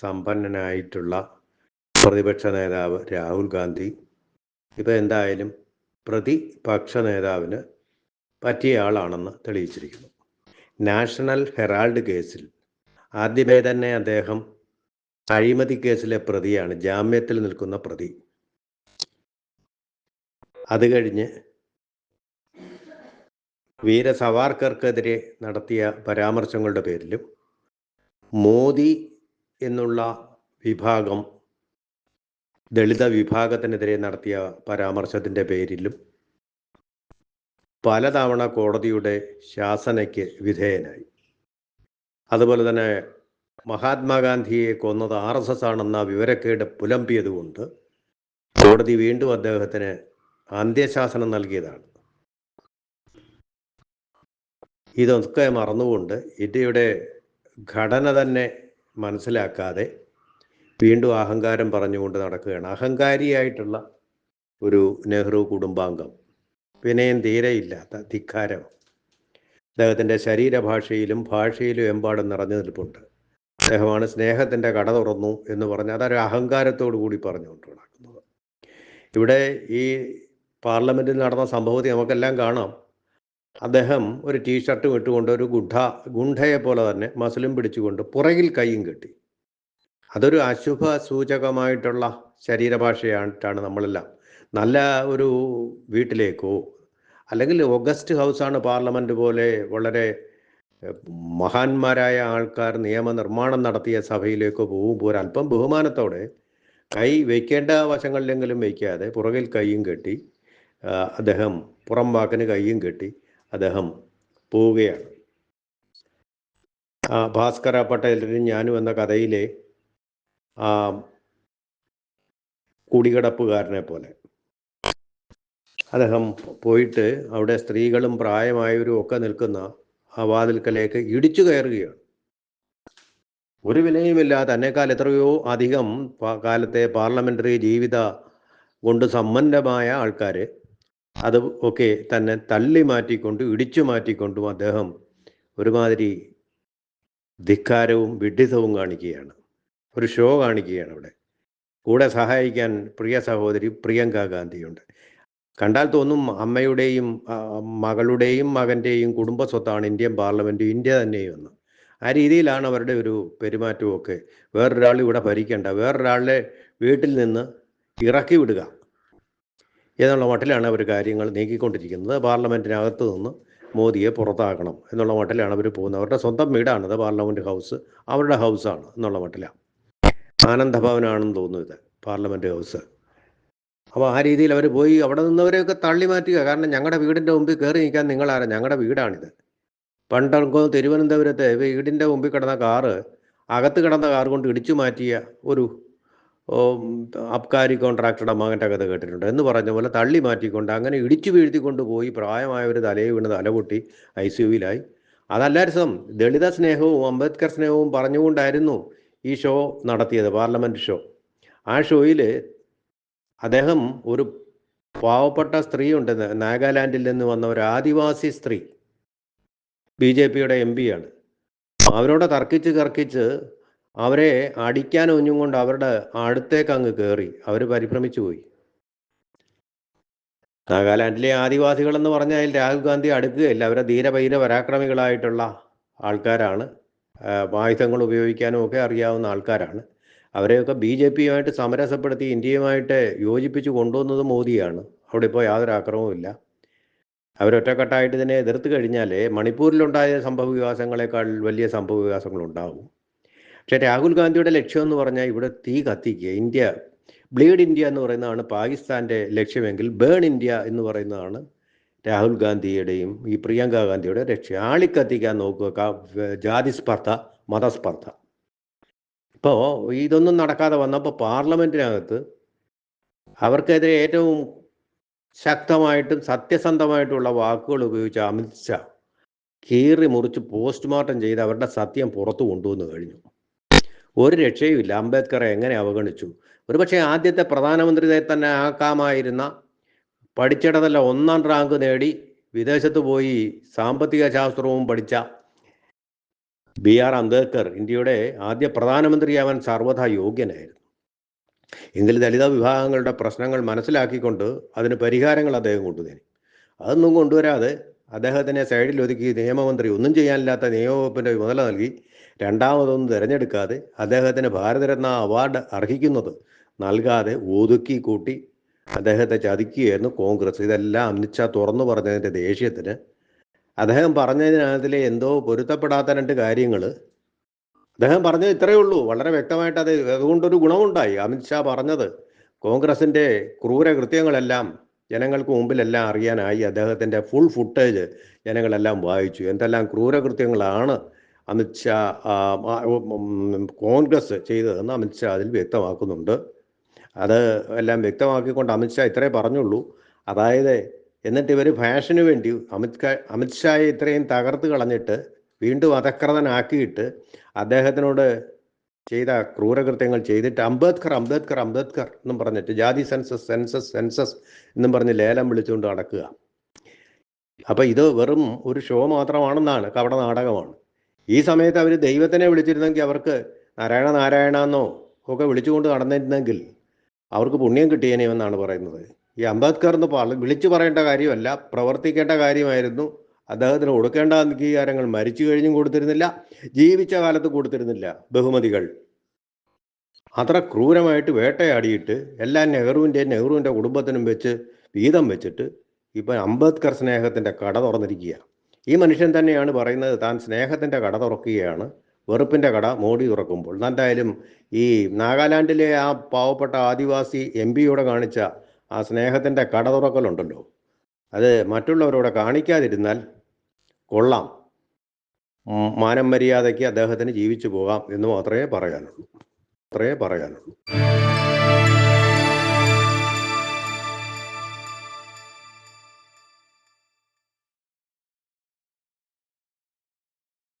സമ്പന്നനായിട്ടുള്ള പ്രതിപക്ഷ നേതാവ് രാഹുൽ ഗാന്ധി. ഇപ്പോൾ എന്തായാലും പ്രതിപക്ഷ നേതാവിന് പറ്റിയ ആളാണെന്ന് തെളിയിച്ചിരിക്കുന്നു. നാഷണൽ ഹെറാൾഡ് കേസിൽ ആദ്യമേ തന്നെ അദ്ദേഹം അഴിമതി കേസിലെ പ്രതിയാണ് ജാമ്യത്തിൽ നിൽക്കുന്ന പ്രതി. അത് കഴിഞ്ഞ് വീര സവാർക്കർക്കെതിരെ നടത്തിയ പരാമർശങ്ങളുടെ പേരിലും മോദി എന്നുള്ള വിഭാഗം ദളിത വിഭാഗത്തിനെതിരെ നടത്തിയ പരാമർശത്തിന്റെ പേരിലും പലതവണ കോടതിയുടെ ശാസനയ്ക്ക് വിധേയനായി. അതുപോലെ തന്നെ മഹാത്മാഗാന്ധിയെ കൊന്നത് ആർ എസ് എസ് ആണെന്ന വിവരക്കേട് പുലമ്പിയതുകൊണ്ട് കോടതി വീണ്ടും അദ്ദേഹത്തിന് അന്ത്യശാസനം നൽകിയതാണ്. ഇതൊക്കെ മറന്നുകൊണ്ട് ഇന്ത്യയുടെ ഘടന തന്നെ മനസ്സിലാക്കാതെ വീണ്ടും അഹങ്കാരം പറഞ്ഞുകൊണ്ട് നടക്കുകയാണ്. അഹങ്കാരിയായിട്ടുള്ള ഒരു നെഹ്റു കുടുംബാംഗം. വിനയം തീരെയില്ലാത്ത ധിക്കാരം അദ്ദേഹത്തിന്റെ ശരീരഭാഷയിലും ഭാഷയിലും എമ്പാടും നിറഞ്ഞു നിൽപ്പുണ്ട്. അദ്ദേഹമാണ് സ്നേഹത്തിന്റെ കട തുറന്നു എന്ന് പറഞ്ഞ് അതൊരു അഹങ്കാരത്തോടു കൂടി പറഞ്ഞുകൊണ്ട് നടക്കുന്നത്. ഇവിടെ ഈ പാർലമെന്റിൽ നടന്ന സംഭവത്തെ നമുക്കെല്ലാം കാണാം. അദ്ദേഹം ഒരു ടീഷർട്ടും ഇട്ടുകൊണ്ട് ഒരു ഗുഡ ഗുണ്ടയെ പോലെ തന്നെ മസിലും പിടിച്ചുകൊണ്ട് പുറകിൽ കൈയും കെട്ടി. അതൊരു അശുഭ സൂചകമായിട്ടുള്ള ശരീരഭാഷയായിട്ടാണ് നമ്മളെല്ലാം. നല്ല ഒരു വീട്ടിലേക്കോ അല്ലെങ്കിൽ ഓഗസ്റ്റ് ഹൗസാണ് പാർലമെന്റ് പോലെ വളരെ മഹാന്മാരായ ആൾക്കാർ നിയമനിർമ്മാണം നടത്തിയ സഭയിലേക്കോ പോകുമ്പോൾ അല്പം ബഹുമാനത്തോടെ കൈ വയ്ക്കേണ്ട വശങ്ങളിലെങ്കിലും വയ്ക്കാതെ പുറകിൽ കൈയും കെട്ടി അദ്ദേഹം പുറം വാക്കിന് കൈയും കെട്ടി അദ്ദേഹം പോവുകയാണ്. ഭാസ്കര പട്ടേലിനും ഞാനും എന്ന കഥയിലെ ആ കുടികിടപ്പുകാരനെ പോലെ. അദ്ദേഹം പോയിട്ട് അവിടെ സ്ത്രീകളും പ്രായമായവരും ഒക്കെ നിൽക്കുന്ന ആ വാതിൽക്കലേക്ക് ഇടിച്ചു കയറുകയാണ്. ഒരു വിലയുമില്ല തന്നെക്കാൾ എത്രയോ അധികം കാലത്തെ പാർലമെന്ററി ജീവിത കൊണ്ട് സമ്പന്നമായ ആൾക്കാർ അത് ഒക്കെ തന്നെ തള്ളി മാറ്റിക്കൊണ്ട് ഇടിച്ചു മാറ്റിക്കൊണ്ടും അദ്ദേഹം ഒരുമാതിരി ധിക്കാരവും വിഡ്ഢിതവും കാണിക്കുകയാണ്. ഒരു ഷോ കാണിക്കുകയാണ് അവിടെ. കൂടെ സഹായിക്കാൻ പ്രിയ സഹോദരി പ്രിയങ്ക ഗാന്ധിയുണ്ട്. കണ്ടാൽ തോന്നും അമ്മയുടെയും മകളുടെയും മകന്റെയും കുടുംബ സ്വത്താണ് ഇന്ത്യൻ പാർലമെന്റ് ഇന്ത്യ തന്നെയെന്ന്. ആ രീതിയിലാണ് അവരുടെ ഒരു പെരുമാറ്റമൊക്കെ വേറൊരാൾ ഇവിടെ ഭരിക്കേണ്ട. വേറൊരാളുടെ വീട്ടിൽ നിന്ന് ഇറക്കി വിടുക. എന്നുള്ള മട്ടിലാണ് അവർ കാര്യങ്ങൾ നീക്കിക്കൊണ്ടിരിക്കുന്നത്. പാർലമെന്റിനകത്ത് നിന്ന് മോദിയെ പുറത്താക്കണം എന്നുള്ള മട്ടിലാണ് അവർ പോകുന്നത്. അവരുടെ സ്വന്തം വീടാണിത് പാർലമെന്റ് ഹൗസ്. അവരുടെ ഹൗസാണ് എന്നുള്ള മട്ടിലാണ്. ആനന്ദഭവനാണെന്ന് തോന്നുന്നു ഇത് പാർലമെന്റ് ഹൗസ്. അപ്പോൾ ആ രീതിയിൽ അവർ പോയി അവിടെ നിന്നവരെയൊക്കെ തള്ളി മാറ്റുക. കാരണം ഞങ്ങളുടെ വീടിന്റെ മുമ്പിൽ കയറി നിൽക്കാൻ നിങ്ങളാരാ? ഞങ്ങളുടെ വീടാണിത്. പണ്ടൊക്കെ തിരുവനന്തപുരത്തെ വീടിന്റെ മുമ്പിൽ കിടന്ന കാറ് അകത്ത് കിടന്ന കാർ കൊണ്ട് ഇടിച്ചു മാറ്റിയ ഒരു അബ്കാരി കോൺട്രാക്ടറുടെ മകന്റെ കഥ കേട്ടിട്ടുണ്ട്. എന്ന് പറഞ്ഞ പോലെ തള്ളി മാറ്റിക്കൊണ്ട് അങ്ങനെ ഇടിച്ചു വീഴ്ത്തിക്കൊണ്ട് പോയി പ്രായമായവർ തലയെ വീണ് തലപൊട്ടി ഐ സി യുവിലായി. അതല്ല ദളിത സ്നേഹവും അംബേദ്കർ സ്നേഹവും പറഞ്ഞുകൊണ്ടായിരുന്നു ഈ ഷോ നടത്തിയത് പാർലമെന്റ് ഷോ. ആ ഷോയിൽ അദ്ദേഹം ഒരു പാവപ്പെട്ട സ്ത്രീ സ്ത്രീയുണ്ട് നാഗാലാൻഡിൽ നിന്ന് വന്ന ഒരു ആദിവാസി സ്ത്രീ. ബി ജെ പിയുടെ എം പിയാണ് അവരോട് തർക്കിച്ച് തർക്കിച്ച് അവരെ അടിക്കാൻ ഒഞ്ഞും കൊണ്ട് അവരുടെ അടുത്തേക്ക് അങ്ങ് കയറി അവർ പരിഭ്രമിച്ചു പോയി. നാഗാലാൻഡിലെ ആദിവാസികൾ എന്ന് പറഞ്ഞാൽ രാഹുൽ ഗാന്ധി അടുക്കുകയില്ല. അവരെ ധീരപൈര പരാക്രമികളായിട്ടുള്ള ആൾക്കാരാണ്. ആയുധങ്ങൾ ഉപയോഗിക്കാനും ഒക്കെ അറിയാവുന്ന ആൾക്കാരാണ്. അവരെയൊക്കെ ബി ജെ പിയുമായിട്ട് സമരസപ്പെടുത്തി ഇന്ത്യയുമായിട്ട് യോജിപ്പിച്ച് കൊണ്ടുവന്നത് മോദിയാണ്. അവിടെ ഇപ്പോൾ യാതൊരു ആക്രമവുമില്ല അവരൊറ്റക്കെട്ടായിട്ട് ഇതിനെ എതിർത്ത് കഴിഞ്ഞാൽ മണിപ്പൂരിലുണ്ടായ സംഭവ വികാസങ്ങളെക്കാൾ വലിയ സംഭവ വികാസങ്ങൾ ഉണ്ടാവും. പക്ഷേ രാഹുൽ ഗാന്ധിയുടെ ലക്ഷ്യം എന്ന് പറഞ്ഞാൽ ഇവിടെ തീ കത്തിക്കുക. ഇന്ത്യ ബ്ലീഡ് ഇന്ത്യ എന്ന് പറയുന്നതാണ് പാകിസ്ഥാന്റെ ലക്ഷ്യമെങ്കിൽ ബേൺ ഇന്ത്യ എന്ന് പറയുന്നതാണ് രാഹുൽ ഗാന്ധിയുടെയും ഈ പ്രിയങ്ക ഗാന്ധിയുടെ ലക്ഷ്യം. ആളിക്കത്തിക്കാൻ നോക്കുക ജാതി സ്പർദ്ധ മതസ്പർദ്ധ ഇപ്പോൾ ഇതൊന്നും നടക്കാതെ വന്നപ്പോൾ പാർലമെന്റിനകത്ത് അവർക്കെതിരെ ഏറ്റവും ശക്തമായിട്ടും സത്യസന്ധമായിട്ടുള്ള വാക്കുകൾ ഉപയോഗിച്ച അമിത്ഷാ കീറി മുറിച്ച് പോസ്റ്റ്മോർട്ടം ചെയ്ത് അവരുടെ സത്യം പുറത്തു കൊണ്ടുവന്നു കഴിഞ്ഞു. ഒരു രക്ഷയുമില്ല. അംബേദ്കറെ എങ്ങനെ അവഗണിച്ചു? ഒരുപക്ഷെ ആദ്യത്തെ പ്രധാനമന്ത്രിയെ തന്നെ ആക്കാമായിരുന്ന പഠിച്ചിടതല്ല ഒന്നാം റാങ്ക് നേടി വിദേശത്ത് പോയി സാമ്പത്തിക ശാസ്ത്രവും പഠിച്ച ബി ആർ അംബേദ്കർ ഇന്ത്യയുടെ ആദ്യ പ്രധാനമന്ത്രിയാവാൻ സർവഥാ യോഗ്യനായിരുന്നു. എങ്കിൽ ദലിത വിഭാഗങ്ങളുടെ പ്രശ്നങ്ങൾ മനസ്സിലാക്കിക്കൊണ്ട് അതിന് പരിഹാരങ്ങൾ അദ്ദേഹം കൊണ്ടുതരും. അതൊന്നും കൊണ്ടുവരാതെ അദ്ദേഹത്തിനെ സൈഡിൽ ഒതുക്കി നിയമമന്ത്രി ഒന്നും ചെയ്യാനില്ലാത്ത നിയമവകുപ്പിന്റെ ചുമതല നൽകി രണ്ടാമതൊന്നും തിരഞ്ഞെടുക്കാതെ അദ്ദേഹത്തിന് ഭാരതരത്ന അവാർഡ് അർഹിക്കുന്നത് നൽകാതെ ഒതുക്കി കൂട്ടി അദ്ദേഹത്തെ ചതിക്കുകയായിരുന്നു കോൺഗ്രസ്. ഇതെല്ലാം അമിത്ഷാ തുറന്നു പറഞ്ഞതിന്റെ ദേഷ്യത്തിന് അദ്ദേഹം പറഞ്ഞതിനകത്തിലെ എന്തോ പൊരുത്തപ്പെടാത്ത രണ്ട് കാര്യങ്ങൾ അദ്ദേഹം പറഞ്ഞത് ഇത്രയേ ഉള്ളൂ. വളരെ വ്യക്തമായിട്ട് അത് അതുകൊണ്ടൊരു ഗുണമുണ്ടായി. അമിത്ഷാ പറഞ്ഞത് കോൺഗ്രസിന്റെ ക്രൂരകൃത്യങ്ങളെല്ലാം ജനങ്ങൾക്ക് മുമ്പിലെല്ലാം അറിയാനായി. അദ്ദേഹത്തിന്റെ ഫുൾ ഫുട്ടേജ് ജനങ്ങളെല്ലാം വായിച്ചു. എന്തെല്ലാം ക്രൂരകൃത്യങ്ങളാണ് അമിത്ഷാ കോൺഗ്രസ് ചെയ്തതെന്ന് അമിത്ഷാ അതിൽ വ്യക്തമാക്കുന്നുണ്ട്. അത് എല്ലാം വ്യക്തമാക്കിക്കൊണ്ട് അമിത്ഷാ ഇത്രേ പറഞ്ഞുള്ളൂ. അതായത് എന്നിട്ട് ഇവർ ഫാഷന് വേണ്ടി അമിത് അമിത്ഷായെ ഇത്രയും തകർത്ത് കളഞ്ഞിട്ട് വീണ്ടും അധക്രതനാക്കിയിട്ട് അദ്ദേഹത്തിനോട് ചെയ്ത ക്രൂരകൃത്യങ്ങൾ ചെയ്തിട്ട് അംബേദ്കർ അംബേദ്കർ അംബേദ്കർ എന്നും പറഞ്ഞിട്ട് ജാതി സെൻസസ് സെൻസസ് സെൻസസ് എന്നും പറഞ്ഞ് ലേലം വിളിച്ചുകൊണ്ട് നടക്കുക. അപ്പം ഇത് വെറും ഒരു ഷോ മാത്രമാണെന്നാണ് കവട നാടകമാണ് ഈ സമയത്ത് അവർ ദൈവത്തിനെ വിളിച്ചിരുന്നെങ്കിൽ അവർക്ക് നാരായണ നാരായണ എന്നോ ഒക്കെ വിളിച്ചുകൊണ്ട് നടന്നിരുന്നെങ്കിൽ അവർക്ക് പുണ്യം കിട്ടിയേനെ എന്നാണ് പറയുന്നത്. ഈ അംബേദ്കർ എന്ന് പറ വിളിച്ചു പറയേണ്ട കാര്യമല്ല പ്രവർത്തിക്കേണ്ട കാര്യമായിരുന്നു. അദ്ദേഹത്തിന് കൊടുക്കേണ്ട അംഗീകാരങ്ങൾ മരിച്ചു കഴിഞ്ഞും കൊടുത്തിരുന്നില്ല ജീവിച്ച കാലത്ത് കൊടുത്തിരുന്നില്ല ബഹുമതികൾ. അത്ര ക്രൂരമായിട്ട് വേട്ടയാടിയിട്ട് എല്ലാ നെഹ്റുവിന്റെയും നെഹ്റുവിന്റെ കുടുംബത്തിനും വെച്ച് വീതം വെച്ചിട്ട് ഇപ്പം അംബേദ്കർ സ്നേഹത്തിന്റെ കട തുറന്നിരിക്കുക ഈ മനുഷ്യൻ തന്നെയാണ് പറയുന്നത് താൻ സ്നേഹത്തിന്റെ കട തുറക്കുകയാണ്. വെറുപ്പിന്റെ കട മോടി തുറക്കുമ്പോൾ. എന്തായാലും ഈ നാഗാലാൻഡിലെ ആ പാവപ്പെട്ട ആദിവാസി എം പിയോടെ കാണിച്ച ആ സ്നേഹത്തിന്റെ കട തുറക്കലുണ്ടല്ലോ. അത് മറ്റുള്ളവരോട് കാണിക്കാതിരുന്നാൽ കൊള്ളാം. മാനം മര്യാദയ്ക്ക് അദ്ദേഹത്തിന് ജീവിച്ചു പോകാം എന്ന് മാത്രമേ പറയാനുള്ളൂ. അത്രയേ പറയാനുള്ളൂ.